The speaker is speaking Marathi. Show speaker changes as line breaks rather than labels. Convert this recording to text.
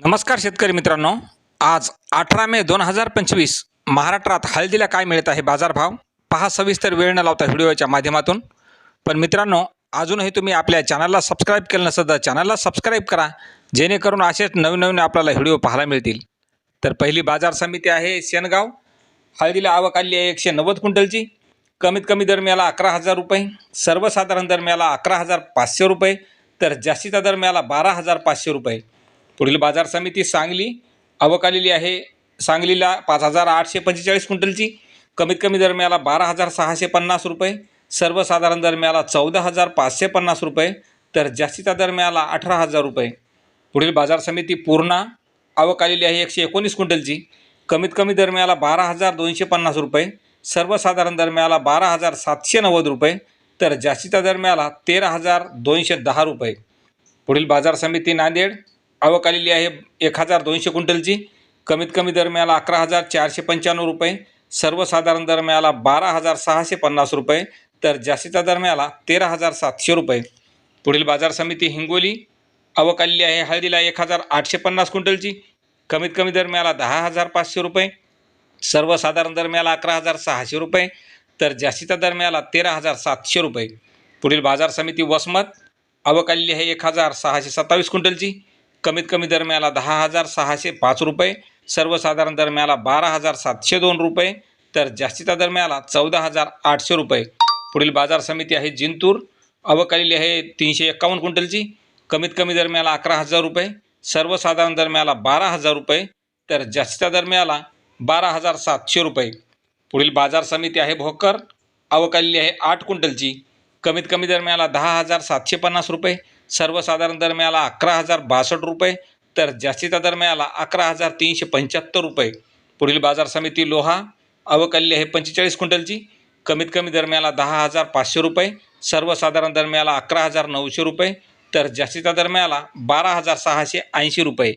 नमस्कार शेतकरी मित्रांनो. आज अठरा मे दोन हजार पंचवीस. महाराष्ट्रात हळदीला काय मिळत आहे बाजारभाव? पहा सविस्तर वेळ न लावता व्हिडिओच्या माध्यमातून. पण मित्रांनो अजूनही तुम्ही आपल्या चॅनलला सबस्क्राईब केलं नसेल तर चॅनलला सबस्क्राईब करा. जेणेकरून असेच नवीन नवीन आपल्याला व्हिडिओ पाहायला मिळतील. तर पहिली बाजार समिती आहे शेनगाव. हळदीला आवक आली आहे एकशे नव्वद क्विंटलची. कमीत कमी दरम्याला अकरा हजार रुपये. सर्वसाधारण दरम्याला अकरा हजार पाचशे रुपये. तर जास्तीचा दरम्याला बारा हजार पाचशे रुपये. पुढील बाजार समिती सांगली. आवक आलेली आहे. सांगलीला पाच हजार आठशे पंचेचाळीस क्विंटलची. कमीत कमी दरम्याला बारा हजार सहाशे पन्नास रुपये. सर्वसाधारण दरम्याला चौदा हजार पाचशे पन्नास रुपये. तर जास्तीचा दरम्याला अठरा हजार रुपये. पुढील बाजार समिती पूर्णा. आवक आलेली आहे एकशे एकोणीस क्विंटलची. कमीत कमी दरम्याला बारा हजार दोनशे पन्नास रुपये. सर्वसाधारण दरम्याला बारा हजार सातशे नव्वद रुपये. तर जास्तीचा दरम्याला तेरा हजार दोनशे दहा रुपये. पुढील बाजार समिती नांदेड. आवक आलेली आहे एक हजार दोनशे क्विंटलची. कमीत कमी दरम्याला अकरा हजार चारशे पंच्याण्णव रुपये. सर्वसाधारण दरम्याला बारा हजार सहाशे पन्नास रुपये. तर जास्तीच्या दरम्याला तेरा हजार सातशे रुपये. पुढील बाजार समिती हिंगोली. आवक आलेली आहे हळदीला एक हजार आठशे पन्नास क्विंटलची. कमीत कमी दरम्याला दहा हजार पाचशे रुपये. सर्वसाधारण दरम्याला अकरा हजार सहाशे रुपये. तर जास्तीच्या दरम्याला तेरा हजार सातशे रुपये. पुढील बाजार समिती वसमत. आवक आलेली आहे एक हजार सहाशे सत्तावीस क्विंटलची. कमीत कमी दरम्याला दहा हजार सहाशे पाच रुपये सर्वसाधारण दरम्याला बारा हजार सातशे दोन रुपये तर जास्तीच्या दरम्याला चौदा हजार आठशे रुपये. पुढील बाजार समिती आहे जिंतूर. अवकालीली आहे तीनशे एक्कावन्न क्विंटलची. कमीत कमी दरम्याला अकरा हजार रुपये सर्वसाधारण दरम्याला बारा हजार रुपये तर जास्तीच्या दरम्याला बारा हजार सातशे रुपये. पुढील बाजार समिती आहे भोकर. अवकालीली आहे आठ क्विंटलची. कमीत कमी दरम्याला दहा हजार सातशे पन्नास रुपये सर्वसाधारण दरम्याला अकरा हजार बासष्ट रुपये तर जास्तीचा दरम्याला अकरा हजार तीनशे पंच्याहत्तर रुपये. पुढील बाजार समिती लोहा अवकल्य हे पंचेचाळीस क्विंटलची कमीत कमी दरम्याला दहा हजार पाचशे रुपये सर्वसाधारण दरम्याला अकरा हजार नऊशे रुपये तर जास्तीचा दरम्याला बारा हजार सहाशे ऐंशी रुपये.